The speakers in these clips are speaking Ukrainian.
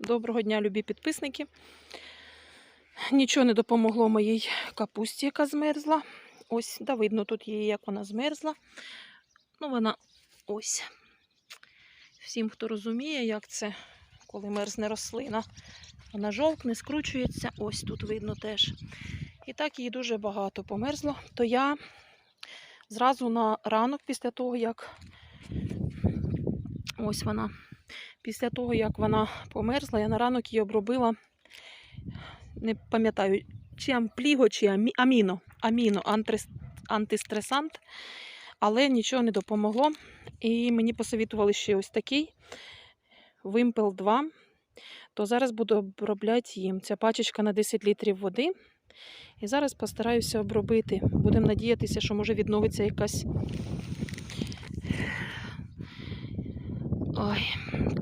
Доброго дня, любі підписники. Нічого не допомогло моїй капусті, яка змерзла. Ось, да, видно тут її, як вона змерзла. Ну, вона ось. Всім, хто розуміє, як це, коли мерзне рослина. Вона жовкне, скручується. Ось тут видно теж. І так її дуже багато померзло. То я зразу на ранок, після того, як ось вона. Після того, як вона померзла, я на ранок її обробила, не пам'ятаю, чи ампліго, чи амі- аміно. Аміно, антрес- антистресант, але нічого не допомогло. І мені посовітували ще ось такий Вимпел 2. То зараз буду обробляти їм. Ця пачечка на 10 літрів води. І зараз постараюся обробити. Будемо надіятися, що може відновиться якась. Ой,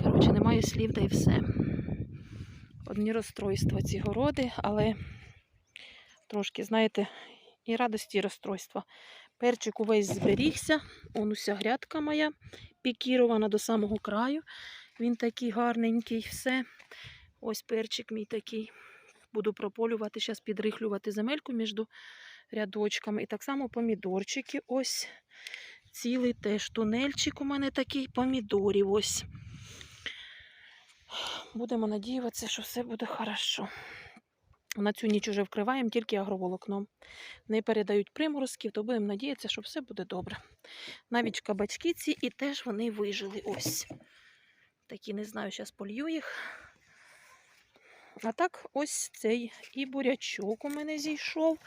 коротше, немає слів, та й все. Одні розстройства ці городи, але трошки, знаєте, і радості, і розстройства. Перчик увесь зберігся. Он уся грядка моя пікірована до самого краю. Він такий гарненький, все. Ось перчик мій такий. Буду прополювати, зараз підрихлювати земельку між рядочками. І так само помідорчики. Ось цілий теж тунельчик у мене такий помідорів. Ось. Будемо надіюватися, що все буде хорошо. На цю ніч уже вкриваємо тільки агроволокном. Не передають приморозків, то будемо надіятися, що все буде добре. Навіть кабачки ці і теж вони вижили. Ось. Такі не знаю, зараз полью їх. А так, ось цей і бурячок у мене зійшов.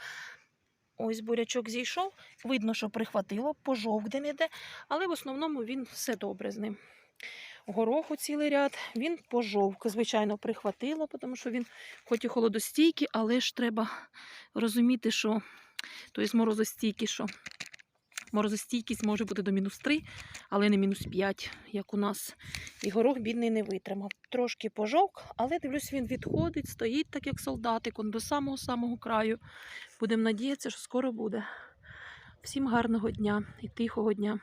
Ось бурячок зійшов. Видно, що прихватило, пожовк де-не-де, але в основному він все добре з ним. Гороху цілий ряд, він пожовк. Звичайно, прихватило, тому що він хоч і холодостійкий, але ж треба розуміти, що той морозостійкий, що морозостійкість може бути до мінус 3, але не мінус 5, як у нас. І горох бідний не витримав. Трошки пожовк, але дивлюсь, він відходить, стоїть так, як солдатик, он до самого-самого краю. Будемо надіятися, що скоро буде. Всім гарного дня і тихого дня.